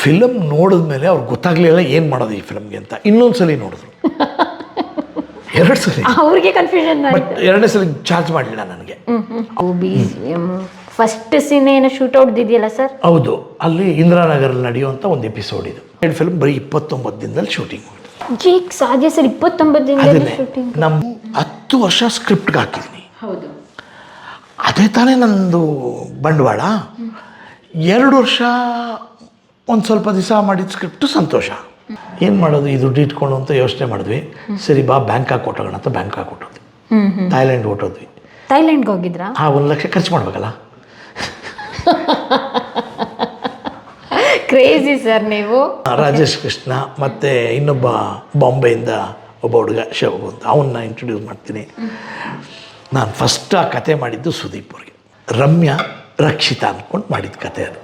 Film ನೋಡಿದ್ಮೇಲೆ ಅವ್ರಿಗೆ ಗೊತ್ತಾಗ್ಲಿಲ್ಲ ಏನು ಮಾಡೋದು ಈ ಫಿಲಮ್ಗೆ ಅಂತ. ಇನ್ನೊಂದು ಸಲ ನೋಡಿದ್ರು. ಎರಡು ಸಲ. ಅವ್ರಿಗೆ ಕನ್ಫ್ಯೂಷನ್ ಬಟ್ ಎರಡನೇ ಸಲ ಚಾರ್ಜ್ ಮಾಡಲಿಲ್ಲ ನನಗೆ. ಫಸ್ಟ್ ಸೀನ್ ಏನು ಶೂಟೌಟ್ ಇದೆಯಲ್ಲ ಸರ್ ಹೌದು. ಅಲ್ಲಿ ಇಂದಿರಾನಗರಲ್ಲಿ ನಡೆಯುವಂಥ ಒಂದು ಎಪಿಸೋಡ್ ಇದು. ಎರಡು ಫಿಲ್ಮ್ ಬರೀ ಇಪ್ಪತ್ತೊಂಬತ್ತು ದಿನದಲ್ಲಿ ಶೂಟಿಂಗ್ ಜೀಕ್ ಸಾಧ್ಯ ಸರ್ ಇಪ್ಪತ್ತೊಂಬತ್ತು ದಿನದಲ್ಲಿ ಶೂಟಿಂಗ್ ನಮ್ಮ ಹತ್ತು ವರ್ಷ ಸ್ಕ್ರಿಪ್ಟ್ಗೆ ಹಾಕಿದ್ದೀನಿ ಹೌದು. ಅದೇ ತಾನೇ ನಂದು ಬಂಡವಾಳ. ಎರಡು ವರ್ಷ ಒಂದು ಸ್ವಲ್ಪ ದಿವಸ ಮಾಡಿದ ಸ್ಕ್ರಿಪ್ಟು ಸಂತೋಷ. ಏನು ಮಾಡೋದು? ಈ ದುಡ್ಡು ಇಟ್ಕೊಂಡು ಅಂತ ಯೋಚನೆ ಮಾಡಿದ್ವಿ. ಸರಿ ಬಾ ಬ್ಯಾಂಕಾಕ್ ಹೊಟ್ಟೋಗೋಣ ಅಂತ ಬ್ಯಾಂಕಾಕ್ ಹೊಟ್ಟೋದ್ವಿ ಥಾಯ್ಲೆಂಡ್ ಹೊಟ್ಟೋದ್ವಿ ಥೈಲ್ಯಾಂಡ್ಗೆ ಹೋಗಿದ್ರಾ? ಆ ಒಂದು ಲಕ್ಷ ಖರ್ಚು ಮಾಡ್ಬೇಕಲ್ಲ? ಕ್ರೇಜಿ ಸರ್ ನೀವು. ರಾಜೇಶ್ ಕೃಷ್ಣ ಮತ್ತು ಇನ್ನೊಬ್ಬ ಬಾಂಬೆಯಿಂದ ಒಬ್ಬ ಹುಡುಗ ಶಿವಗು ಅಂತ ಅವನ್ನ ಇಂಟ್ರೊಡ್ಯೂಸ್ ಮಾಡ್ತೀನಿ. ನಾನು ಫಸ್ಟ್ ಆ ಕತೆ ಮಾಡಿದ್ದು ಸುದೀಪ್ ಅವ್ರಿಗೆ. ರಮ್ಯಾ ರಕ್ಷಿತಾ ಅಂದ್ಕೊಂಡು ಮಾಡಿದ ಕತೆ ಅದು.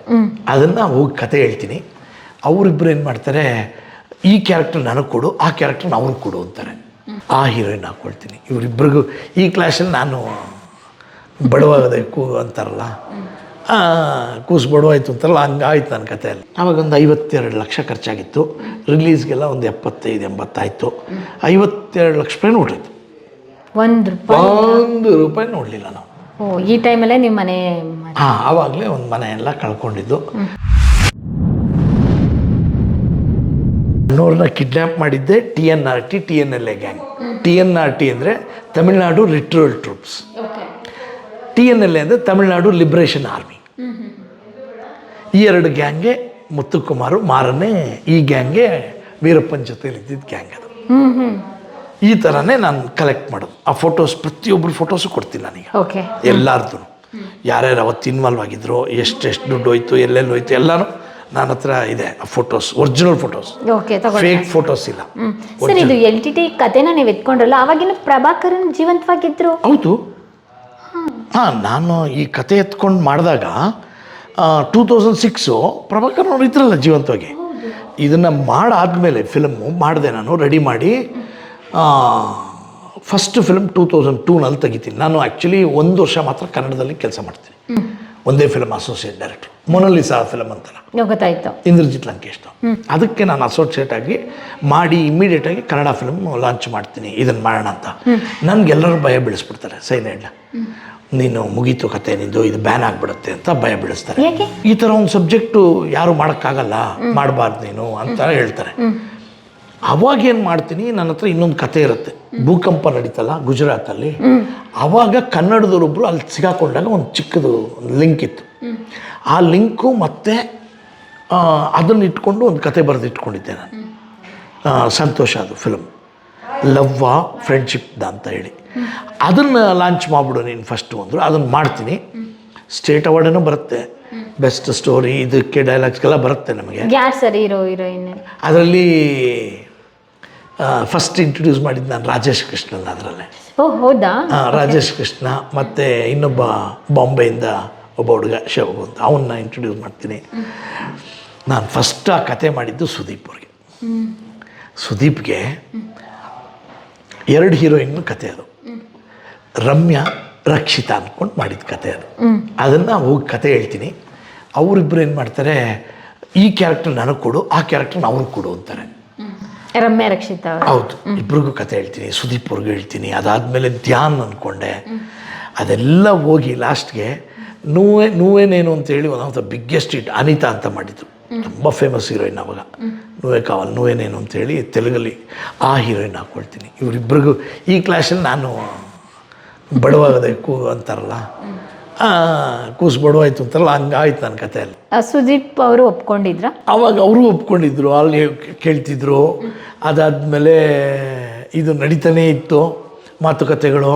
ಅದನ್ನು ಹೋಗಿ ಕತೆ ಹೇಳ್ತೀನಿ. ಅವರಿಬ್ಬರು ಏನು ಮಾಡ್ತಾರೆ ಈ ಕ್ಯಾರೆಕ್ಟರ್ ನನಗೆ ಕೊಡು ಆ ಕ್ಯಾರೆಕ್ಟರ್ನ ಅವ್ರಿಗೆ ಕೊಡು ಅಂತಾರೆ. ಆ ಹೀರೋಯಿನ್ ಹಾಕ್ಕೊಳ್ತೀನಿ ಇವರಿಬ್ಬರಿಗೂ ಈ ಕ್ಲಾಸಲ್ಲಿ ನಾನು ಬಡವಾಗದೆ ಕೂ ಅಂತಾರಲ್ಲ ಕೂಸು ಬಡವಾಯ್ತು ಅಂತಾರಲ್ಲ ಹಂಗಾಯ್ತು ನನ್ನ ಕಥೆಯಲ್ಲಿ ಆವಾಗ ಒಂದು ಐವತ್ತೆರಡು ಲಕ್ಷ ಖರ್ಚಾಗಿತ್ತು. ರಿಲೀಸ್ಗೆಲ್ಲ ಒಂದು ಎಪ್ಪತ್ತೈದು ಎಂಬತ್ತಾಯಿತು. ಐವತ್ತೆರಡು ಲಕ್ಷ ರೂಪಾಯಿ ನೋಡಿತ್ತು ಒಂದು ರೂಪಾಯಿ ಒಂದು ರೂಪಾಯಿ ನೋಡಲಿಲ್ಲ ನಾವು. ಓ ಈ ಟೈಮಲ್ಲೇ ನಿಮ್ಮ ಮನೆ ಹಾಂ ಆವಾಗಲೇ ಒಂದು ಮನೆ ಎಲ್ಲ ಕಳ್ಕೊಂಡಿದ್ದು. ಅಣ್ಣವ್ರನ್ನ ಕಿಡ್ನ್ಯಾಪ್ ಮಾಡಿದ್ದೆ T N R T T N L A gang T N R T ಅಂದರೆ Tamil Nadu retrieval troops T N L A ಅಂದರೆ ತಮಿಳ್ನಾಡು ಲಿಬ್ರೇಷನ್ ಆರ್ಮಿ ಈ ಎರಡು ಗ್ಯಾಂಗ್ಗೆ ಮುತ್ತುಕುಮಾರು ಮಾರನೇ ಈ ಗ್ಯಾಂಗ್ಗೆ ವೀರಪ್ಪನ ಜೊತೆಲಿ ಇದ್ದಿದ್ದ ಗ್ಯಾಂಗ್ ಅದು. ಈ ಥರನೇ ನಾನು ಕಲೆಕ್ಟ್ ಮಾಡೋದು. ಆ ಫೋಟೋಸ್ ಪ್ರತಿಯೊಬ್ಬರು ಫೋಟೋಸು ಕೊಡ್ತೀನಿ ನನಗೆ. ಓಕೆ ಎಲ್ಲಾರ್ದು ಯಾರ್ಯಾರು ಅವತ್ತು ಇನ್ವಾಲ್ವ್ ಆಗಿದ್ರು ಎಷ್ಟೆಷ್ಟು ದುಡ್ಡು ಹೋಯ್ತು ಎಲ್ಲೆಲ್ಲಿ ಹೋಯ್ತು ಎಲ್ಲಾನು ನನ್ನ ಹತ್ರ ಇದೆ photos original photos fake photos ಇಲ್ಲ. ಸರ್ ಇದು ಎಲ್ ಟಿ ಟಿ ನೀವು ಎತ್ಕೊಂಡ್ರಲ್ಲ ಅವಾಗಿನ ಪ್ರಭಾಕರನ್ ಜೀವಂತವಾಗಿದ್ರು. ಹೌದು. ಹಾಂ. ನಾನು ಈ ಕತೆ ಎತ್ಕೊಂಡು ಮಾಡಿದಾಗ ಟೂ ತೌಸಂಡ್ ಸಿಕ್ಸು ಪ್ರಭಾಕರ್ ಅವ್ರು ಇದ್ರಲ್ಲ ಜೀವಂತವಾಗಿ. ಇದನ್ನು ಮಾಡಾದ್ಮೇಲೆ ಫಿಲಮ್ಮು ಮಾಡಿದೆ ನಾನು ರೆಡಿ ಮಾಡಿ ಫಸ್ಟ್ ಫಿಲ್ಮ್ ಟೂ ತೌಸಂಡ್ ಟೂನಲ್ಲಿ ತೆಗಿತೀನಿ. ನಾನು ಆ್ಯಕ್ಚುಲಿ ಒಂದು ವರ್ಷ ಮಾತ್ರ ಕನ್ನಡದಲ್ಲಿ ಕೆಲಸ ಮಾಡ್ತೀನಿ. ಒಂದೇ film associate director Mona Lisa film ಅಂತಲ್ಲ. ಗೊತ್ತಾಯಿತು ಇಂದ್ರಜಿತ್ ಲಂಕೇಶ್ ಅದಕ್ಕೆ ನಾನು ಅಸೋಸಿಯೇಟ್ ಆಗಿ ಮಾಡಿ ಇಮಿಡಿಯೇಟ್ ಆಗಿ ಕನ್ನಡ ಫಿಲ್ಮ್ ಲಾಂಚ್ ಮಾಡ್ತೀನಿ. ಇದನ್ನು ಮಾಡೋಣ ಅಂತ. ನನಗೆಲ್ಲರೂ ಭಯ ಬೀಳಿಸ್ಬಿಡ್ತಾರೆ ಸೈಲೆಂಡ್ ನೀನು ಮುಗೀತು ಕತೆ ನಿಂದು ಇದು ಬ್ಯಾನ್ ಆಗಿಬಿಡುತ್ತೆ ಅಂತ ಭಯ ಬೆಳೆಸ್ತಾರೆ. ಈ ಥರ ಒಂದು ಸಬ್ಜೆಕ್ಟು ಯಾರು ಮಾಡೋಕ್ಕಾಗಲ್ಲ. ಮಾಡಬಾರ್ದು ನೀನು ಅಂತ ಹೇಳ್ತಾರೆ. ಅವಾಗ ಏನು ಮಾಡ್ತೀನಿ ನನ್ನ ಹತ್ರ ಇನ್ನೊಂದು ಕತೆ ಇರುತ್ತೆ. ಭೂಕಂಪ ನಡೀತಲ್ಲ ಗುಜರಾತಲ್ಲಿ. ಅವಾಗ ಕನ್ನಡದವರೊಬ್ಬರು ಅಲ್ಲಿ ಸಿಗಾಕೊಂಡಾಗ ಒಂದು ಚಿಕ್ಕದು ಲಿಂಕ್ ಇತ್ತು. ಆ ಲಿಂಕು ಮತ್ತೆ ಅದನ್ನು ಇಟ್ಕೊಂಡು ಒಂದು ಕತೆ ಬರೆದು ಇಟ್ಕೊಂಡಿದ್ದೆ ನಾನು. ಸಂತೋಷ ಅದು ಫಿಲ್ಮ್ ಲವ್ವ ಫ್ರೆಂಡ್ಶಿಪ್ದ ಅಂತ ಹೇಳಿ. ಅದನ್ನು ಲಾಂಚ್ ಮಾಡಿಬಿಡು ನೀನು ಫಸ್ಟು ಅಂದರು ಅದನ್ನು ಮಾಡ್ತೀನಿ. ಸ್ಟೇಟ್ ಅವಾರ್ಡೇನೂ ಬರುತ್ತೆ. ಬೆಸ್ಟ್ ಸ್ಟೋರಿ ಇದಕ್ಕೆ ಡೈಲಾಗ್ಸ್ಗೆಲ್ಲ ಬರುತ್ತೆ ನಮಗೆ. ಅದರಲ್ಲಿ ಫಸ್ಟ್ ಇಂಟ್ರೊಡ್ಯೂಸ್ ಮಾಡಿದ್ದು ನಾನು ರಾಜೇಶ್ ಕೃಷ್ಣನ್ ಅದರಲ್ಲೇ. ಹೌದಾ? ರಾಜೇಶ್ ಕೃಷ್ಣ ಮತ್ತು ಇನ್ನೊಬ್ಬ ಬಾಂಬೆಯಿಂದ ಒಬ್ಬ ಹುಡುಗ ಶಿವಗು ಅಂತ. ಅವನ್ನ ಇಂಟ್ರೊಡ್ಯೂಸ್ ಮಾಡ್ತೀನಿ. ನಾನು ಫಸ್ಟ್ ಆ ಕತೆ ಮಾಡಿದ್ದು ಸುದೀಪ್ ಅವ್ರಿಗೆ. ಸುದೀಪ್ಗೆ ಎರಡು ಹೀರೋಯಿನ್ ಕತೆ ಅದು. ರಮ್ಯಾ ರಕ್ಷಿತಾ ಅಂದ್ಕೊಂಡು ಮಾಡಿದ ಕತೆ ಅದು. ಅದನ್ನು ಹೋಗಿ ಕತೆ ಹೇಳ್ತೀನಿ. ಅವರಿಬ್ಬರು ಏನು ಮಾಡ್ತಾರೆ ಈ ಕ್ಯಾರೆಕ್ಟರ್ ನನಗೆ ಕೊಡು ಆ ಕ್ಯಾರೆಕ್ಟರ್ನ ಅವ್ರಿಗೆ ಕೊಡು ಅಂತಾರೆ. ರಕ್ಷಿತ ಹೌದು, ಇಬ್ರಿಗೂ ಕತೆ ಹೇಳ್ತೀನಿ, ಸುದೀಪ್ ಅವ್ರಿಗೂ ಹೇಳ್ತೀನಿ. ಅದಾದಮೇಲೆ ಧ್ಯಾನ್ ಅಂದ್ಕೊಂಡೆ ಅದೆಲ್ಲ ಹೋಗಿ ಲಾಸ್ಟ್ಗೆ ನೋವೇ one of the biggest hit Anita ಅಂತ ಮಾಡಿದ್ರು. ತುಂಬ ಫೇಮಸ್ ಹೀರೋಯಿನ್ ಅವಾಗ. ನೂವೇ ಕಾವಲ್, ನೋವೇನೇನು ಅಂತೇಳಿ ತೆಲುಗಲ್ಲಿ ಆ ಹೀರೋಯಿನ್ ಹಾಕ್ಕೊಳ್ತೀನಿ ಇವರಿಬ್ಬರಿಗೂ ಈ ಕ್ಲಾಸಲ್ಲಿ ನಾನು ಬಡವಾಗದೆ ಕೂ ಅಂತಾರಲ್ಲ ಕೂಸು ಬಡವಾಯ್ತು ಅಂತಲ್ಲ ಹಂಗಾಯ್ತು ನನ್ನ ಕಥೆಯಲ್ಲಿ. ಅಲ್ಲಿ ಸುದೀಪ್ ಅವರು ಒಪ್ಕೊಂಡಿದ್ರ? ಅವಾಗ ಅವರು ಒಪ್ಕೊಂಡಿದ್ರು ಅಲ್ಲಿ ಕೇಳ್ತಿದ್ರು. ಅದಾದಮೇಲೆ ಇದು ನಡೀತಾನೆ ಇತ್ತು ಮಾತುಕತೆಗಳು.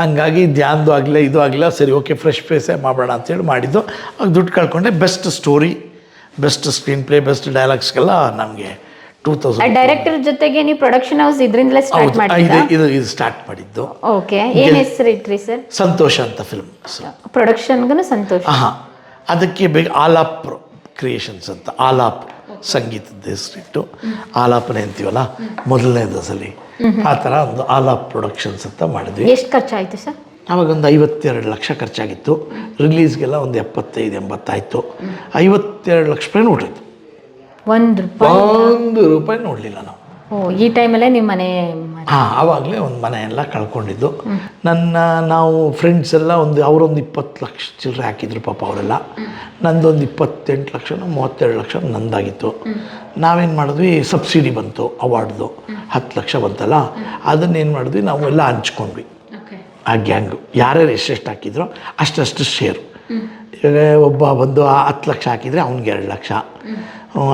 ಹಂಗಾಗಿ ಧ್ಯಾನದು ಆಗಲಿಲ್ಲ ಇದು ಆಗಲಿಲ್ಲ ಸರಿ ಓಕೆ ಫ್ರೆಶ್ ಫೇಸೇ ಮಾಡೋಣ ಅಂತೇಳಿ ಮಾಡಿದ್ದು. ಆಗ ದುಡ್ಡು ಕಳ್ಕೊಂಡೆ best story best screenplay best ಡೈಲಾಗ್ಸ್ಗೆಲ್ಲ ನಮಗೆ ಟೂ ತೌಸಂಡ್ ಡೈರೆಕ್ಟರ್ ಜೊತೆಗೆ ನೀವು ಪ್ರೊಡಕ್ಷನ್ ಹೌಸ್ ಇದರಿಂದಲೇ ಸ್ಟಾರ್ಟ್ ಮಾಡಿದ್ದು ಇದು ಇದು ಸ್ಟಾರ್ಟ್ ಮಾಡಿದ್ದು. ಓಕೆ ಏನು ಹೆಸರು ಇಟ್ರಿ ಸರ್ ಸಂತೋಷ ಅಂತ ಫಿಲ್ಮ್ ಪ್ರೊಡಕ್ಷನ್ಗೂ ಸಂತೋಷ. ಹಾಂ ಅದಕ್ಕೆ ಬೇಗ ಆಲಾಪ್ ಕ್ರಿಯೇಷನ್ಸ್ ಅಂತ ಆಲಾಪ್ ಸಂಗೀತದ ಹೆಸರಿಟ್ಟು. ಆಲಾಪನೆ ಅಂತೀವಲ್ಲ ಮೊದಲನೇ ದಸಲಿ ಆ ಥರ ಒಂದು ಆಲಾಪ್ ಪ್ರೊಡಕ್ಷನ್ಸ್ ಅಂತ ಮಾಡಿದ್ವಿ. ಎಷ್ಟು ಖರ್ಚಾಯ್ತು ಸರ್ ಆವಾಗ ಒಂದು ಐವತ್ತೆರಡು ಲಕ್ಷ ಖರ್ಚಾಗಿತ್ತು. ರಿಲೀಸ್ಗೆಲ್ಲ ಒಂದು ಎಪ್ಪತ್ತೈದು ಎಂಬತ್ತಾಯಿತು. ಐವತ್ತೆರಡು ಲಕ್ಷ ರೂಪಾಯಿ ನೋಡಿತ್ತು ಒಂದು ರೂಪಾಯಿ ಒಂದು ರೂಪಾಯಿ ನೋಡಲಿಲ್ಲ ನಾವು. ಓ ಈ ಟೈಮಲ್ಲೇ ನಿಮ್ಮ ಮನೆ ಹಾಂ ಆವಾಗಲೇ ಒಂದು ಮನೆ ಎಲ್ಲ ಕಳ್ಕೊಂಡಿದ್ದು ನನ್ನ ನಾವು ಫ್ರೆಂಡ್ಸ್ ಎಲ್ಲ ಒಂದು ಅವರೊಂದು ಇಪ್ಪತ್ತು ಲಕ್ಷ ಚಿಲ್ಲರೆ ಹಾಕಿದ್ರು ಪಾಪ ಅವರೆಲ್ಲ. ನಂದೊಂದು ಇಪ್ಪತ್ತೆಂಟು ಲಕ್ಷ ಮೂವತ್ತೆರಡು ಲಕ್ಷ ನಂದಾಗಿತ್ತು. ನಾವೇನು ಮಾಡಿದ್ವಿ ಸಬ್ಸಿಡಿ ಬಂತು ಅವಾರ್ಡ್ದು. ಹತ್ತು ಲಕ್ಷ ಬಂತಲ್ಲ ಅದನ್ನೇನು ಮಾಡಿದ್ವಿ ನಾವು ಎಲ್ಲ ಹಂಚ್ಕೊಂಡ್ವಿ ಆ ಗ್ಯಾಂಗು. ಯಾರ್ಯಾರು ಎಷ್ಟೆಷ್ಟು ಹಾಕಿದ್ರೋ ಅಷ್ಟಷ್ಟು ಶೇರು. ಒಬ್ಬ ಬಂದು ಆ ಹತ್ತು ಲಕ್ಷ ಹಾಕಿದರೆ ಅವ್ನಿಗೆ ಎರಡು ಲಕ್ಷ.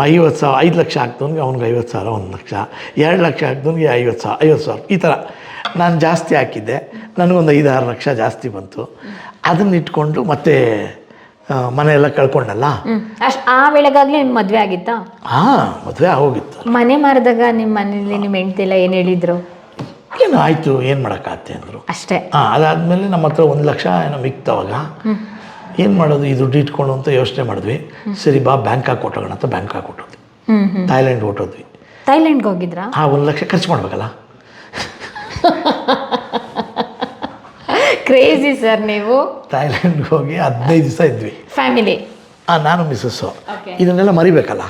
ಐವತ್ತು ಸಾವಿರ ಐದು ಲಕ್ಷ ಹಾಕ್ದವ್ನಿಗೆ ಅವ್ನಿಗೆ ಐವತ್ತು ಸಾವಿರ ಒಂದು ಲಕ್ಷ. ಎರಡು ಲಕ್ಷ ಹಾಕ್ದವ್ನಿಗೆ ಐವತ್ತು ಸಾವಿರ ಐವತ್ತು ಸಾವಿರ. ಈ ಥರ ನಾನು ಜಾಸ್ತಿ ಹಾಕಿದ್ದೆ. ನನಗೊಂದು ಐದು ಆರು ಲಕ್ಷ ಜಾಸ್ತಿ ಬಂತು. ಅದನ್ನ ಇಟ್ಕೊಂಡು ಮತ್ತೆ ಮನೆ ಎಲ್ಲ ಕಳ್ಕೊಂಡಲ್ಲ? ಆ ವೇಳೆಗಾಗ್ಲೇ ನಿಮ್ಮ ಮದುವೆ ಆಗಿತ್ತಾ? ಹಾ ಮದುವೆ ಆಗೋಗಿತ್ತು. ಮನೆ ಮಾರಿದಾಗ ನಿಮ್ಮ ಮನೇಲಿ ನಿಮ್ಮ ಹೆಂಡತಿ ಎಲ್ಲ ಏನು ಹೇಳಿದ್ರು? ಏನು ಆಯಿತು ಏನು ಮಾಡೋಕ್ಕಾಗತ್ತೆ ಅಂದರು. ಅಷ್ಟೇ. ಹಾಂ ಅದಾದಮೇಲೆ ನಮ್ಮ ಹತ್ರ ಒಂದು ಲಕ್ಷ ಏನೋ ಮಿಕ್ತವಾಗ ಏನು ಮಾಡೋದು? ಈ ದುಡ್ಡು ಇಟ್ಕೊಂಡು ಅಂತ ಯೋಚನೆ ಮಾಡಿದ್ವಿ. ಸರಿ ಬಾ ಬ್ಯಾಂಕಾಕ್ ಕೊಟ್ಟೋಗೋಣ ಅಂತ ಬ್ಯಾಂಕಾಕ್ ಕೊಟ್ಟೋದ್ವಿ. ಥಾಯ್ಲೆಂಡ್ ಹೊಟ್ಟೋದ್ವಿ ಥೈಲ್ಯಾಂಡ್ಗೆ ಹೋಗಿದ್ರಾ? ಆ ಒಂದು ಲಕ್ಷ ಖರ್ಚು ಮಾಡ್ಬೇಕಲ್ಲ? ಕ್ರೇಜಿ ಸರ್ ನೀವು. ಥಾಯ್ಲೆಂಡ್ಗೆ ಹೋಗಿ ಹದಿನೈದು ದಿವಸ ಇದ್ವಿ. ಫ್ಯಾಮಿಲಿ ಆ ನಾನು ಮಿಸ್ಸಸ್ಸು. ಇದನ್ನೆಲ್ಲ ಮರಿಬೇಕಲ್ಲ?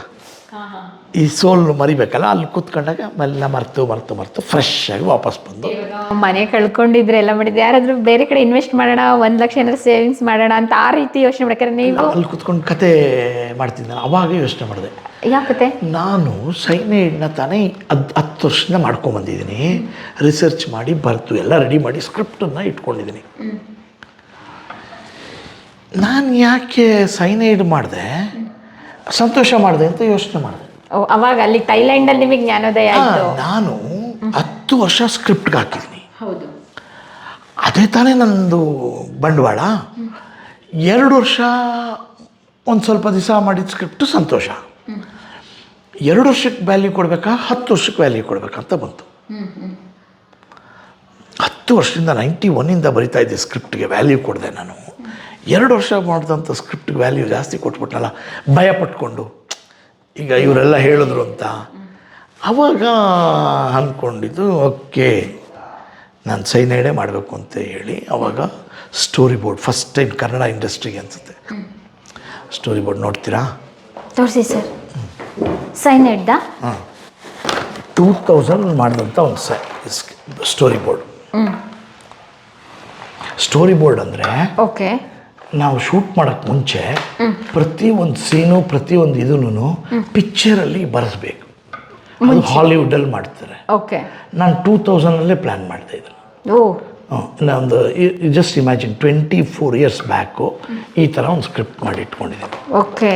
ಈ ಸೋಲು ಮರಿಬೇಕಲ್ಲ ಅಲ್ಲಿ ಕೂತ್ಕೊಂಡಾಗ ಮೆಲ್ಲ ಮರ್ತು ಮರ್ತು ಮರ್ತು ಫ್ರೆಶ್ ಆಗಿ ವಾಪಸ್ ಬಂದು. ಮನೆ ಕಳ್ಕೊಂಡಿದ್ರೆ ಎಲ್ಲ ಮಾಡಿದ್ರೆ ಯಾರಾದ್ರೂ ಬೇರೆ ಕಡೆ ಇನ್ವೆಸ್ಟ್ ಮಾಡೋಣ ಒಂದ್ ಲಕ್ಷ ಏನಾದ್ರು ಸೇವಿಂಗ್ಸ್ ಮಾಡೋಣ ಅಂತ ಆ ರೀತಿ ಯೋಚನೆ ಮಾಡ್ತಾರೆ ನೀವು? ಅಲ್ಲಿ ಕುತ್ಕೊಂಡು ಕತೆ ಮಾಡ್ತಿದ್ದೆ ಅವಾಗ ಯೋಚನೆ ಮಾಡಿದೆ. ಯಾಕತೆ? ನಾನು ಸೈನೈಡ್ನ ತಾನೇ ಅದು ಹತ್ತು ವರ್ಷದಿಂದ ಮಾಡ್ಕೊಂಬಂದಿದ್ದೀನಿ ರಿಸರ್ಚ್ ಮಾಡಿ ಬರ್ತು ಎಲ್ಲ ರೆಡಿ ಮಾಡಿ ಸ್ಕ್ರಿಪ್ಟನ್ನು ಇಟ್ಕೊಂಡಿದ್ದೀನಿ. ನಾನು ಯಾಕೆ ಸೈನೈಡ್ ಮಾಡಿದೆ? ಸಂತೋಷ ಮಾಡಿದೆ ಅಂತ ಯೋಚನೆ ಮಾಡಿದೆ. ಅವಾಗ ಅಲ್ಲಿ ಥೈಲ್ಯಾಂಡ್ ಅಲ್ಲಿ ನಿಮಗೆ ಜ್ಞಾನೋದಯ ಆಯ್ತು. ನಾನು ಹತ್ತು ವರ್ಷ ಸ್ಕ್ರಿಪ್ಟ್ಗೆ ಹಾಕಿದ್ದೀನಿ. ಹೌದು. ಅದೇ ತಾನೇ ನಂದು ಬಂಡವಾಳ. ಎರಡು ವರ್ಷ ಒಂದು ಸ್ವಲ್ಪ ದಿವಸ ಮಾಡಿದ ಸ್ಕ್ರಿಪ್ಟು ಸಂತೋಷ. ಎರಡು ವರ್ಷಕ್ಕೆ ವ್ಯಾಲ್ಯೂ ಕೊಡಬೇಕಾ ಹತ್ತು ವರ್ಷಕ್ಕೆ ವ್ಯಾಲ್ಯೂ ಕೊಡಬೇಕಂತ ಬಂತು. ಹತ್ತು ವರ್ಷದಿಂದ ನೈಂಟಿ ಒನ್ನಿಂದ ಬರಿತಾ ಇದ್ದೆ ಸ್ಕ್ರಿಪ್ಟ್ಗೆ ವ್ಯಾಲ್ಯೂ ಕೊಡಿದೆ ನಾನು. ಎರಡು ವರ್ಷ ಮಾಡಿದಂಥ ಸ್ಕ್ರಿಪ್ಟ್ಗೆ ವ್ಯಾಲ್ಯೂ ಜಾಸ್ತಿ ಕೊಟ್ಬಿಟ್ನಲ್ಲ ಭಯ ಪಟ್ಕೊಂಡು. ಈಗ ಇವರೆಲ್ಲ ಹೇಳಿದ್ರು ಅಂತ. ಆವಾಗ ಅಂದ್ಕೊಂಡಿದ್ದು ಓಕೆ ನಾನು ಸೈನೈಡೇ ಮಾಡಬೇಕು ಅಂತ ಹೇಳಿ ಆವಾಗ storyboard first time Kannada ಇಂಡಸ್ಟ್ರಿಗೆ ಅನಿಸುತ್ತೆ. ಸ್ಟೋರಿ ಬೋರ್ಡ್ ನೋಡ್ತೀರಾ? ತೋರಿಸಿ ಸರ್. ಸೈನೈಡ್ದ? ಹಾಂ. ಟೂ ತೌಸಂಡ್ ಮಾಡಿದಂಥ ಒಂದು ಸೈ ಸ್ಟೋರಿ ಬೋರ್ಡ್. ಸ್ಟೋರಿ ಬೋರ್ಡ್ ಅಂದರೆ ಓಕೆ. ನಾವು ಶೂಟ್ ಮಾಡೋಕ್ಕೆ ಮುಂಚೆ ಪ್ರತಿ ಒಂದು ಸೀನು ಪ್ರತಿ ಒಂದು ಇದನ್ನು ಪಿಕ್ಚರಲ್ಲಿ ಬರೆಸ್ಬೇಕು. ಅದು ಹಾಲಿವುಡಲ್ಲಿ ಮಾಡ್ತಾರೆ. ಓಕೆ ನಾನು ಟೂ ತೌಸಂಡಲ್ಲೇ ಪ್ಲ್ಯಾನ್ ಮಾಡಿದೆ ಇದನ್ನು ಓ. ಒಂದು just imagine twenty four years back ಈ ಥರ ಒಂದು ಸ್ಕ್ರಿಪ್ಟ್ ಮಾಡಿ ಇಟ್ಕೊಂಡಿದ್ದೀನಿ. Okay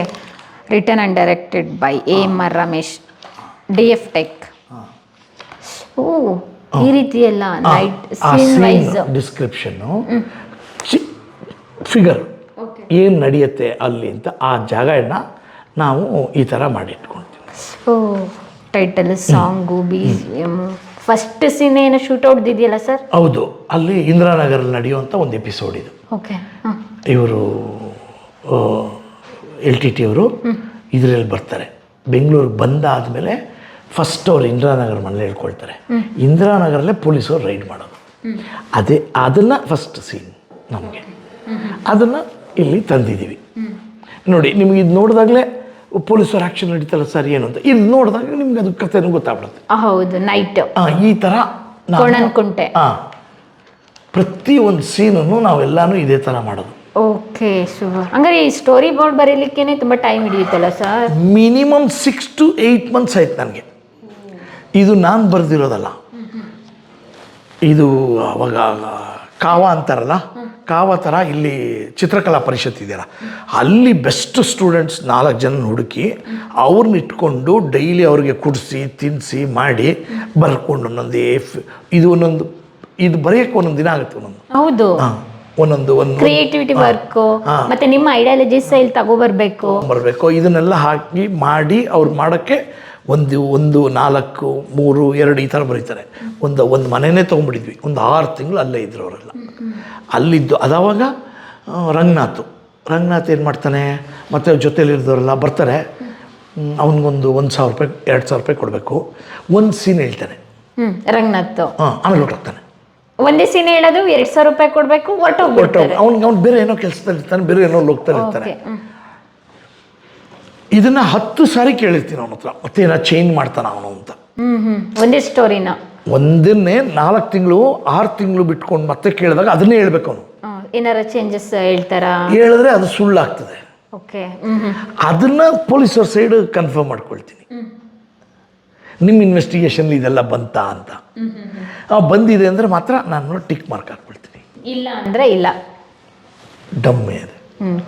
written and directed by A M R Ramesh D F tech ಓ ಈ ರೀತಿ ಎಲ್ಲ ನೈಟ್ ಆ ಸೀನ್ ಸೀನ್ ವೈಸ್ ಡಿಸ್ಕ್ರಿಪ್ಷನ್ನು ಫಿಗರ್ ಏನು ನಡೆಯುತ್ತೆ ಅಲ್ಲಿ ಅಂತ ಆ ಜಾಗನ ನಾವು ಈ ಥರ ಮಾಡಿಟ್ಕೊಳ್ತೀವಿ ಸೊ ಓ title song B first scene ಏನು ಶೂಟ್ ಇದೆಯಲ್ಲ ಸರ್ ಹೌದು ಅಲ್ಲಿ ಇಂದಿರಾನಗರಲ್ಲಿ ನಡೆಯುವಂಥ ಒಂದು ಎಪಿಸೋಡ್ ಇದು. ಓಕೆ ಇವರು ಎಲ್ ಟಿ ಟಿ ಅವರು ಇದರಲ್ಲಿ ಬರ್ತಾರೆ. ಬೆಂಗಳೂರಿಗೆ ಬಂದಾದಮೇಲೆ ಫಸ್ಟ್ ಅವ್ರು ಇಂದಿರಾನಗರ ಮನೇಲಿ ಹೇಳ್ಕೊಳ್ತಾರೆ. ಇಂದಿರಾನಗರಲ್ಲೇ ಪೊಲೀಸರು ರೈಡ್ ಮಾಡೋದು. ಅದೇ ಅದನ್ನು ಫಸ್ಟ್ ಸೀನ್ ನಮಗೆ. ಅದನ್ನು ಇಲ್ಲಿ ತಂದಿದ್ದೀವಿ. ನೋಡಿ ನಿಮಗೆ ಇದು ನೋಡಿದಾಗಲೇ ಪೊಲೀಸರು ಆ್ಯಕ್ಷನ್ ನಡೀತಲ್ಲ ಸರ್ ಏನು ಅಂತ. ಇದು ನೋಡಿದಾಗ ನಿಮ್ಗೆ ಅದು ಕಥೆನೂ ಗೊತ್ತಾಗ್ಬಿಡುತ್ತೆ. ಹೌದು ನೈಟ್ ಈ ಥರ ಕುಂಟೆ. ಹಾಂ ಆ, ಪ್ರತಿ ಒಂದು ಸೀನನ್ನು ನಾವೆಲ್ಲಾನು ಇದೇ ಥರ ಮಾಡೋದು. ಓಕೆ ಸೂಪರ್ ಹಂಗಾರೆ ಈ ಸ್ಟೋರಿ ಬೋರ್ಡ್ ಬರೀಲಿಕ್ಕೇನೆ ತುಂಬ time ಹಿಡಿಯುತ್ತಲ್ಲ sir? Minimum six to eight months ಆಯ್ತು ನನಗೆ. ಇದು ನಾನು ಬರೆದಿರೋದಲ್ಲ. ಇದು ಅವಾಗ ಕಾವ ಅಂತಾರಲ್ಲ? ಕಾವ ಥರ ಇಲ್ಲಿ ಚಿತ್ರಕಲಾ ಪರಿಷತ್ ಇದೆಯಲ್ಲ ಅಲ್ಲಿ ಬೆಸ್ಟ್ ಸ್ಟೂಡೆಂಟ್ಸ್ ನಾಲ್ಕು ಜನ ಹುಡುಕಿ ಅವ್ರನ್ನ ಇಟ್ಕೊಂಡು ಡೈಲಿ ಅವ್ರಿಗೆ ಕುಡಿಸಿ ತಿನ್ನಿಸಿ ಮಾಡಿ ಬರ್ಕೊಂಡು ಒಂದೊಂದು ಇದು ಒಂದೊಂದು ಇದು ಬರೆಯೋಕ್ಕೆ ಒಂದೊಂದು ದಿನ ಆಗುತ್ತೆ ಒಂದೊಂದು. ಹೌದು. ಒಂದೊಂದು ಒಂದು ಕ್ರಿಯೇಟಿವಿಟಿ ವರ್ಕ್ ಮತ್ತೆ ನಿಮ್ಮ ಐಡಿಯಾಲಜೀಸ್ ಇಲ್ಲಿ ತಗೋಬರ್ಬೇಕು. ಬರಬೇಕು ಇದನ್ನೆಲ್ಲ ಹಾಕಿ ಮಾಡಿ ಅವ್ರು ಮಾಡೋಕ್ಕೆ ಒಂದು ಒಂದು ನಾಲ್ಕು ಮೂರು ಎರಡು ಈ ಥರ ಬರೀತಾರೆ. ಒಂದು ಒಂದು ಮನೆಯೇ ತೊಗೊಂಡ್ಬಿಟ್ಟಿದ್ವಿ. ಒಂದು ಆರು ತಿಂಗಳು ಅಲ್ಲೇ ಇದ್ರು ಅವರೆಲ್ಲ. ಅಲ್ಲಿದ್ದು ಅದಾವಾಗ ರಂಗನಾಥ್. ರಂಗನಾಥ್ ಏನು ಮಾಡ್ತಾನೆ? ಮತ್ತು ಅವ್ರ ಜೊತೆಲಿರಿದವರೆಲ್ಲ ಬರ್ತಾರೆ. ಅವನಿಗೊಂದು ಒಂದು ಸಾವಿರ ರೂಪಾಯಿ ಎರಡು ಸಾವಿರ ರೂಪಾಯಿ ಕೊಡಬೇಕು. ಒಂದು ಸೀನ್ ಹೇಳ್ತಾನೆ. ರಂಗನಾಥ್. ಹಾಂ ಆಮೇಲೆ ಹೊರಟೋಗ್ತಾನೆ ಒಂದೇ ಸೀನ್ ಹೇಳೋದು ಎರಡು ಸಾವಿರ ರೂಪಾಯಿ ಕೊಡಬೇಕು ಹೊರಟೋಗ್ಬಿಡ್ತಾರೆ ಅವ್ನಿಗೆ ಅವ್ನು ಬೇರೆ ಏನೋ ಕೆಲಸದಲ್ಲಿ ಇರ್ತಾನೆ ಬೇರೆ ಏನೋ ಹೋಗ್ತಾನೆ ಇರ್ತಾನೆ ಇದನ್ನು ಹತ್ತು ಸಾರಿ ಕೇಳಿರ್ತೀನಿ ಅವನ ಹತ್ರ. ಮತ್ತೆ ಏನೋ ಚೇಂಜ್ ಮಾಡ್ತಾನ ಅವನು ಅಂತ. ಒಂದೇ ಸ್ಟೋರಿನ ಒಂದನ್ನೇ ನಾಲ್ಕು ತಿಂಗಳು ಆರು ತಿಂಗಳು ಬಿಟ್ಕೊಂಡು ಮತ್ತೆ ಕೇಳಿದಾಗ ಅದನ್ನೇ ಹೇಳ್ಬೇಕು ಅವನು. ಏನಾರ ಚೇಂಜಸ್ ಹೇಳ್ತಾರ? ಹೇಳಿದ್ರೆ ಅದು ಸುಳ್ಳಾಗ್ತದೆ. ಓಕೆ ಅದನ್ನ ಪೊಲೀಸರ ಸೈಡ್ ಕನ್ಫರ್ಮ್ ಮಾಡ್ಕೊಳ್ತೀನಿ. ನಿಮ್ಮ ಇನ್ವೆಸ್ಟಿಗೇಷನ್ ಇದೆಲ್ಲ ಬಂತಾ ಅಂತ. ಬಂದಿದೆ ಅಂದ್ರೆ ಮಾತ್ರ ನಾನು ಟಿಕ್ ಮಾರ್ಕ್ ಹಾಕ್ಬಿಡ್ತೀನಿ. ಇಲ್ಲ ಅಂದ್ರೆ ಇಲ್ಲ. ಡಮ್ಮೆ ಅದು.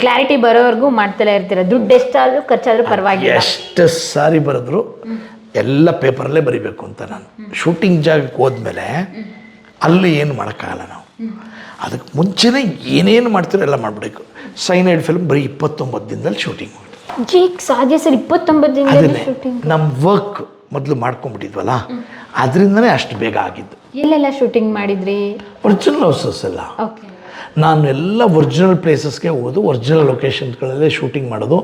ಕ್ಲಾರಿಟಿ ಬರೋವರೆಗೂ ಮಾಡ್ತಲೇ ಇರ್ತೀರ. ದುಡ್ಡು ಎಷ್ಟಾದ್ರೂ ಖರ್ಚಾದ್ರೂ ಪರವಾಗಿಲ್ಲ. ಎಷ್ಟು ಸಾರಿ ಬರೆದ್ರು ಎಲ್ಲ ಪೇಪರಲ್ಲೇ ಬರಿಬೇಕು ಅಂತ ನಾನು. ಶೂಟಿಂಗ್ ಜಾಗಕ್ಕೆ ಹೋದ್ಮೇಲೆ ಅಲ್ಲಿ ಏನು ಮಾಡೋಕ್ಕಾಗಲ್ಲ ನಾವು. ಅದಕ್ಕೆ ಮುಂಚೆನೇ ಏನೇನು ಮಾಡ್ತೀರೋ ಎಲ್ಲ ಮಾಡಬೇಕು ಸೈನೈಡ್ ಫಿಲ್ಮ್ ಬರೀ ಇಪ್ಪತ್ತೊಂಬತ್ತು ದಿನದಲ್ಲಿ ಶೂಟಿಂಗ್ ಸಾಧ್ಯ ಸರ್ ಇಪ್ಪತ್ತೊಂಬತ್ತು ಶೂಟಿಂಗ್ ನಮ್ಮ ವರ್ಕ್ ಮೊದಲು ಮಾಡ್ಕೊಂಡ್ಬಿಟ್ಟಿದ್ವಲ್ಲ ಅದರಿಂದನೇ ಅಷ್ಟು ಬೇಗ ಆಗಿದ್ದು. ಎಲ್ಲೆಲ್ಲ ಶೂಟಿಂಗ್ ಮಾಡಿದ್ರಿ? ಒರಿಜಿನಲ್ ಹೌಸಸ್ ಎಲ್ಲ. ಓಕೆ ನಾನು ಎಲ್ಲ ಒರಿಜಿನಲ್ ಪ್ಲೇಸಸ್ಗೆ ಹೋಗೋದು ಒರಿಜಿನಲ್ ಲೊಕೇಶನ್ಗಳಲ್ಲೇ ಶೂಟಿಂಗ್ ಮಾಡೋದು.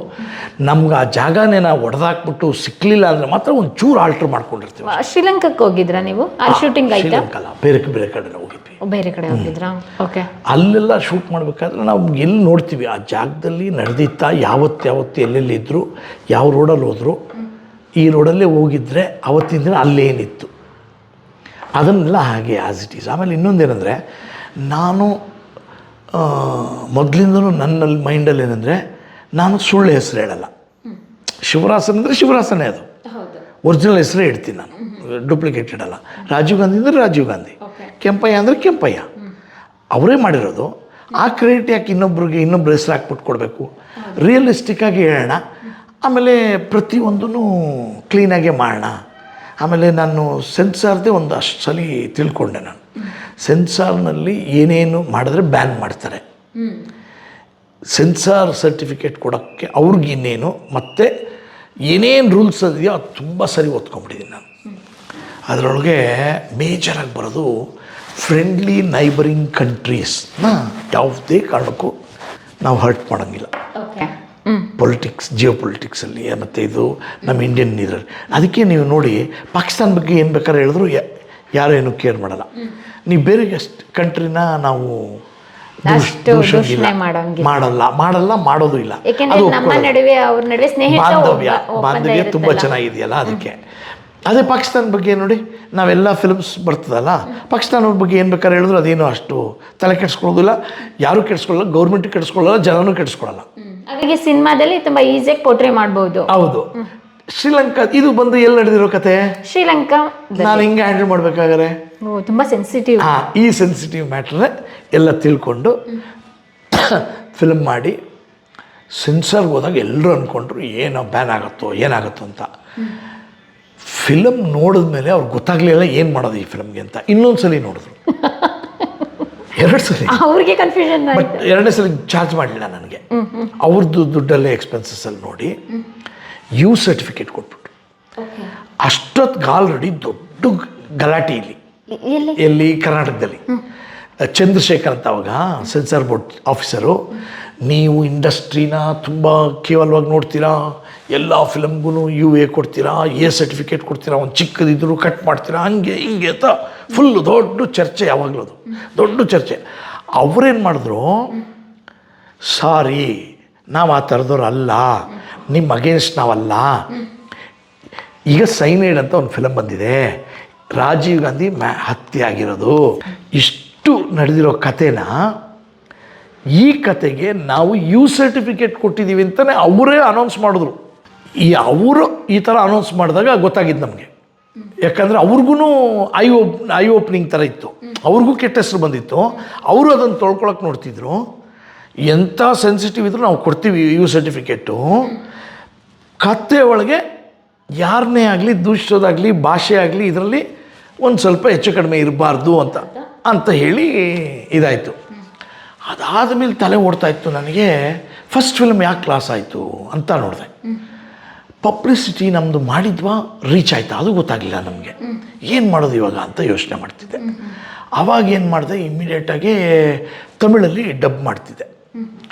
ನಮ್ಗೆ ಆ ಜಾಗನೇ ನಾವು ಹೊಡೆದಾಕ್ಬಿಟ್ಟು ಸಿಕ್ಕಲಿಲ್ಲ ಅಂದರೆ ಮಾತ್ರ ಒಂದು ಚೂರು ಆಲ್ಟ್ರ್ ಮಾಡ್ಕೊಂಡಿರ್ತೀವಿ ಶ್ರೀಲಂಕಾಕ್ಕೆ ಹೋಗಿದ್ರಾ ನೀವು? ಅಲ್ಲಿ ಶೂಟಿಂಗ್ ಆಯ್ತಾ? ಬೇರೆ ಬೇರೆ ಕಡೆ ಹೋಗಿದ್ವಿ. ಬೇರೆ ಕಡೆ ಹೋಗಿದ್ರಾ? ಓಕೆ ಅಲ್ಲೆಲ್ಲ ಶೂಟ್ ಮಾಡಬೇಕಾದ್ರೆ ನಾವು ಎಲ್ಲಿ ನೋಡ್ತೀವಿ? ಆ ಜಾಗದಲ್ಲಿ ನಡೆದಿತ್ತ ಯಾವತ್ತು ಯಾವತ್ತು ಎಲ್ಲೆಲ್ಲಿ ಇದ್ದರು ಯಾವ ರೋಡಲ್ಲಿ ಹೋದರು ಈ ರೋಡಲ್ಲೇ ಹೋಗಿದ್ರೆ ಅವತ್ತಿನ ದಿನ ಅಲ್ಲೇನಿತ್ತು ಅದನ್ನೆಲ್ಲ ಹಾಗೆ ಆಸ್ ಇಟ್ ಈಸ್ ಆಮೇಲೆ ಇನ್ನೊಂದೇನೆಂದರೆ ನಾನು ಮೊದಲಿಂದನೂ ನನ್ನಲ್ಲಿ ಮೈಂಡಲ್ಲಿ ಏನಂದರೆ ನಾನು ಸುಳ್ಳು ಹೆಸರು ಹೇಳಲ್ಲ. ಶಿವರಾಸನ್ ಅಂದರೆ ಶಿವರಾಸನೇ ಅದು. ಒರಿಜಿನಲ್ ಹೆಸರೇ ಇಡ್ತೀನಿ ನಾನು. ಡೂಪ್ಲಿಕೇಟ್ ಇಡಲ್ಲ. ರಾಜೀವ್ ಗಾಂಧಿ ಅಂದರೆ ರಾಜೀವ್ ಗಾಂಧಿ. ಕೆಂಪಯ್ಯ ಅಂದರೆ ಕೆಂಪಯ್ಯ. ಅವರೇ ಮಾಡಿರೋದು. ಆ ಕ್ರೆಡಿಟ್ ಯಾಕೆ ಇನ್ನೊಬ್ರಿಗೆ ಇನ್ನೊಬ್ರು ಹೆಸರು ಹಾಕ್ಬಿಟ್ಟು ಕೊಡಬೇಕು? ರಿಯಲಿಸ್ಟಿಕ್ಕಾಗಿ ಹೇಳೋಣ. ಆಮೇಲೆ ಪ್ರತಿಯೊಂದೂ ಕ್ಲೀನಾಗೆ ಮಾಡೋಣ. ಆಮೇಲೆ ನಾನು ಸೆನ್ಸಾರ್ದೇ ಒಂದು ಅಷ್ಟು ಸಲ ತಿಳ್ಕೊಂಡೆ ನಾನು. ಸೆನ್ಸಾರ್ನಲ್ಲಿ ಏನೇನು ಮಾಡಿದ್ರೆ ಬ್ಯಾನ್ ಮಾಡ್ತಾರೆ. ಸೆನ್ಸಾರ್ ಸರ್ಟಿಫಿಕೇಟ್ ಕೊಡೋಕ್ಕೆ ಅವ್ರಿಗಿನ್ನೇನು ಮತ್ತು ಏನೇನು ರೂಲ್ಸ್ ಅದೆಯೋ ಅದು ತುಂಬ ಸರಿ ಓದ್ಕೊಂಬಿಟ್ಟಿದ್ದೀನಿ ನಾನು. ಅದರೊಳಗೆ ಮೇಜರಾಗಿ ಬರೋದು ಫ್ರೆಂಡ್ಲಿ ನೈಬರಿಂಗ್ ಕಂಟ್ರೀಸ್ನ ಯಾವುದೇ ಕಾರಣಕ್ಕೂ ನಾವು ಹರ್ಟ್ ಮಾಡೋಂಗಿಲ್ಲ. ಪೊಲಿಟಿಕ್ಸ್ ಜಿಯೋ ಪೊಲಿಟಿಕ್ಸಲ್ಲಿ ಮತ್ತು ಇದು ನಮ್ಮ ಇಂಡಿಯನ್ ಇದರಲ್ಲಿ ಅದಕ್ಕೆ ನೀವು ನೋಡಿ ಪಾಕಿಸ್ತಾನ ಬಗ್ಗೆ ಏನು ಬೇಕಾದ್ರೆ ಹೇಳಿದ್ರು ಯಾ- ಯಾರು ಏನು ಕೇರ್ ಮಾಡಲ್ಲ. ನೀವು ಬೇರೆ ಎಷ್ಟು ಕಂಟ್ರಿನ ನಾವು ಮಾಡಲ್ಲ. ಮಾಡಲ್ಲ ಮಾಡೋದು ಇಲ್ಲ. ಯಾಕೆಂದ್ರೆ ನಮ್ಮ ನಡುವೆ ಅವ್ರ ನಡುವೆ ಸ್ನೇಹಿತ ಬಾಂಧವ್ಯ. ಬಾಂಧವ್ಯ ತುಂಬ ಚೆನ್ನಾಗಿದೆಯಲ್ಲ ಅದಕ್ಕೆ. ಅದೇ ಪಾಕಿಸ್ತಾನ ಬಗ್ಗೆ ನೋಡಿ ನಾವೆಲ್ಲ ಫಿಲ್ಮ್ಸ್ ಬರ್ತದಲ್ಲ ಪಾಕಿಸ್ತಾನದ ಬಗ್ಗೆ ಏನು ಬೇಕಾದ್ರೆ ಹೇಳಿದ್ರು ಅದೇನು ಅಷ್ಟು ತಲೆ ಕೆಡಿಸ್ಕೊಳ್ಳೋದಿಲ್ಲ. ಯಾರೂ ಕೆಡಿಸ್ಕೊಳ್ಳಲ್ಲ ಗೌರ್ಮೆಂಟ್ ಕೆಡಿಸ್ಕೊಳ್ಳಲ್ಲ ಜನನೂ ಕೆಡಿಸ್ಕೊಳ್ಳಲ್ಲ. ಹಾಗಾಗಿ ಸಿನಿಮಾದಲ್ಲಿ ತುಂಬಾ ಈಸಿಯಾಗಿ ಪೋಟ್ರೆ ಮಾಡ್ಬೋದು. ಹೌದು. ಶ್ರೀಲಂಕಾ ಇದು ಬಂದು ಎಲ್ಲಿ ನಡೆದಿರೋ ಕತೆ? ಶ್ರೀಲಂಕಾ ನಾನು ಹಿಂಗೆ ಹ್ಯಾಂಡಲ್ ಮಾಡ್ಬೇಕಾದ್ರೆ ತುಂಬಾ ಸೆನ್ಸಿಟಿವ್ ಆ ಈ ಸೆನ್ಸಿಟಿವ್ ಮ್ಯಾಟ್ರನ್ನ ಎಲ್ಲ ತಿಳ್ಕೊಂಡು ಫಿಲ್ಮ್ ಮಾಡಿ ಸೆನ್ಸರ್ಗೆ ಹೋದಾಗ ಎಲ್ಲರೂ ಅಂದ್ಕೊಂಡ್ರು ಏನೋ ಬ್ಯಾನ್ ಆಗುತ್ತೋ ಏನಾಗುತ್ತೋ ಅಂತ. ಫಿಲಮ್ ನೋಡಿದ್ಮೇಲೆ ಅವ್ರು ಗೊತ್ತಾಗ್ಲಿಲ್ಲ ಏನು ಮಾಡೋದು ಈ ಫಿಲಮ್ಗೆ ಅಂತ. ಇನ್ನೊಂದು ಸಲ ನೋಡಿದ್ರು. ಎರಡು ಸಲ. ಅವ್ರಿಗೆ ಕನ್ಫ್ಯೂಷನ್ ಬಟ್ ಎರಡನೇ ಸಲ ಚಾರ್ಜ್ ಮಾಡಲಿಲ್ಲ ನನಗೆ. ಅವ್ರದ್ದು ದುಡ್ಡಲ್ಲೇ ಎಕ್ಸ್ಪೆನ್ಸಸ್ಸಲ್ಲಿ ನೋಡಿ. ಯು ಸರ್ಟಿಫಿಕೇಟ್ ಕೊಟ್ಬಿಟ್ಟು ಅಷ್ಟೊತ್ತಿಗೆ ಆಲ್ರೆಡಿ ದೊಡ್ಡ ಗಲಾಟೆ ಇಲ್ಲಿ. ಎಲ್ಲಿ? ಕರ್ನಾಟಕದಲ್ಲಿ. ಚಂದ್ರಶೇಖರ್ ಅಂತ ಅವಾಗ ಸೆನ್ಸಾರ್ ಬೋರ್ಡ್ ಆಫೀಸರು ನೀವು ಇಂಡಸ್ಟ್ರಿನ ತುಂಬ ಕೇವಲವಾಗಿ ನೋಡ್ತೀರಾ? ಎಲ್ಲ ಫಿಲಮ್ಗೂ ಯು ಎ ಕೊಡ್ತೀರಾ? ಎ ಸರ್ಟಿಫಿಕೇಟ್ ಕೊಡ್ತೀರಾ? ಒಂದು ಚಿಕ್ಕದಿದ್ರು ಕಟ್ ಮಾಡ್ತೀರಾ? ಹಂಗೆ ಹಿಂಗೆ ಅಂತ ಫುಲ್ ದೊಡ್ಡ ಚರ್ಚೆ ಯಾವಾಗಲೂ ಅದು. ದೊಡ್ಡ ಚರ್ಚೆ. ಅವರೇನು ಮಾಡಿದ್ರು ಸಾರಿ ನಾವು ಆ ಥರದವ್ರು ಅಲ್ಲ. ನಿಮ್ಮ ಅಗೇನ್ಸ್ಟ್ ನಾವಲ್ಲ ಈಗ ಸೈನೈಡ್ ಅಂತ ಒಂದು ಫಿಲಮ್ ಬಂದಿದೆ. ರಾಜೀವ್ ಗಾಂಧಿ ಮ್ಯಾ ಹತ್ಯೆ ಆಗಿರೋದು ಇಷ್ಟು ನಡೆದಿರೋ ಕಥೆನ ಈ ಕತೆಗೆ ನಾವು ಯು ಸರ್ಟಿಫಿಕೇಟ್ ಕೊಟ್ಟಿದ್ದೀವಿ ಅಂತಲೇ ಅವರೇ ಅನೌನ್ಸ್ ಮಾಡಿದ್ರು. ಈ ಅವರು ಈ ಥರ ಅನೌನ್ಸ್ ಮಾಡಿದಾಗ ಗೊತ್ತಾಗಿದ್ದು ನಮಗೆ. ಯಾಕಂದರೆ ಅವ್ರಿಗೂ ಐ ಓಪ್ ಐ ಓಪನಿಂಗ್ ಥರ ಇತ್ತು. ಅವ್ರಿಗೂ ಕೆಟ್ಟ ಹೆಸರು ಬಂದಿತ್ತು. ಅವರು ಅದನ್ನು ತೊಳ್ಕೊಳಕ್ಕೆ ನೋಡ್ತಿದ್ರು. ಎಂಥ ಸೆನ್ಸಿಟಿವ್ ಇದ್ರೂ ನಾವು ಕೊಡ್ತೀವಿ ಯು ಸರ್ಟಿಫಿಕೇಟು ಕತ್ತೆ ಒಳಗೆ ಯಾರನ್ನೇ ಆಗಲಿ ದೂಷಿಸೋದಾಗಲಿ ಭಾಷೆ ಆಗಲಿ, ಇದರಲ್ಲಿ ಒಂದು ಸ್ವಲ್ಪ ಹೆಚ್ಚು ಕಡಿಮೆ ಇರಬಾರ್ದು ಅಂತ ಅಂತ ಹೇಳಿ ಇದಾಯಿತು. ಅದಾದ ಮೇಲೆ ತಲೆ ಓಡ್ತಾ ಇತ್ತು ನನಗೆ ಫಸ್ಟ್ ಫಿಲ್ಮ್ ಯಾಕೆ ಕ್ಲಾಸ್ ಆಯಿತು ಅಂತ ನೋಡಿದೆ. ಪಬ್ಲಿಸಿಟಿ ನಮ್ಮದು ಮಾಡಿದ್ವಾ ರೀಚ್ ಆಯಿತಾ, ಅದು ಗೊತ್ತಾಗಲಿಲ್ಲ ನಮಗೆ. ಏನು ಮಾಡೋದು ಇವಾಗ ಅಂತ ಯೋಚನೆ ಮಾಡ್ತಿದ್ದೆ. ಆವಾಗ ಏನು ಮಾಡಿದೆ ಇಮ್ಮಿಡಿಯೇಟಾಗಿ ತಮಿಳಲ್ಲಿ ಡಬ್ ಮಾಡ್ತಿದ್ದೆ. Mm-hmm.